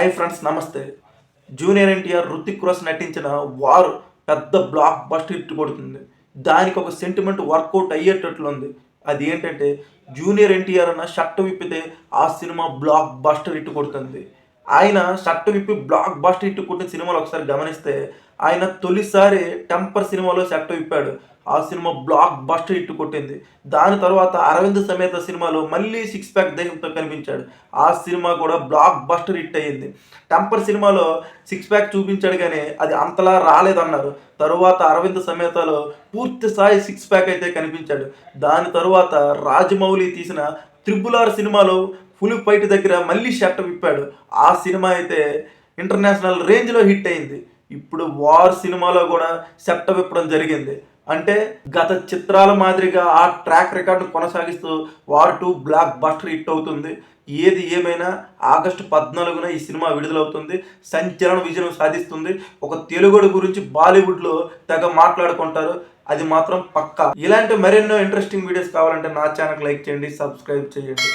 Hi friends నమస్తే. Junior NTR Hrithik Roshan నటించిన War పెద్ద బ్లాక్ బస్టర్ హిట్ కొడుతుంది. దానికి ఒక సెంటిమెంట్ వర్కౌట్ అయ్యేటట్లు ఉంది అది ఏంటంటే జూనియర్ ఎన్టీఆర్ అన్న షర్ట్ విప్పితే ఆ సినిమా బ్లాక్ బస్టర్ హిట్ కొడుతుంది. ఆయన షర్ట్ విప్పి బ్లాక్ బస్టర్ హిట్ కొట్టిన సినిమాలు ఒకసారి గమనిస్తే ఆయన తొలిసారి టెంపర్ సినిమాలో షర్ట్ విప్పాడు. ఆ సినిమా బ్లాక్ బస్టర్ హిట్ కొట్టింది దాని తర్వాత అరవింద్ సమేత సినిమాలో మళ్ళీ సిక్స్ ప్యాక్ దేహంతో కనిపించాడు. ఆ సినిమా కూడా బ్లాక్ బస్టర్ హిట్ అయ్యింది. టెంపర్ సినిమాలో సిక్స్ ప్యాక్ చూపించాడు కానీ అది అంతలా రాలేదన్నారు. తరువాత అరవింద్ సమేతలో పూర్తి స్థాయి సిక్స్ ప్యాక్ అయితే కనిపించాడు. దాని తరువాత రాజమౌళి తీసిన త్రిబుల్ ఆర్ సినిమాలో ఫుల్ ఫైట్ దగ్గర మళ్ళీ షర్ట్ విప్పాడు. ఆ సినిమా అయితే ఇంటర్నేషనల్ రేంజ్లో హిట్ అయింది. ఇప్పుడు వార్ సినిమాలో కూడా సెట్ విప్పడం జరిగింది. అంటే గత చిత్రాల మాదిరిగా ఆ ట్రాక్ రికార్డు కొనసాగిస్తూ War two blockbuster hit అవుతుంది. ఏది ఏమైనా ఆగస్టు పద్నాలుగున ఈ సినిమా విడుదలవుతుంది. సంచలన విజయం సాధిస్తుంది. ఒక తెలుగుడు గురించి బాలీవుడ్లో తెగ మాట్లాడుకుంటారు. అది మాత్రం పక్కా. ఇలాంటి మరెన్నో ఇంట్రెస్టింగ్ వీడియోస్ కావాలంటే నా ఛానల్ లైక్ చేయండి సబ్స్క్రైబ్ చేయండి.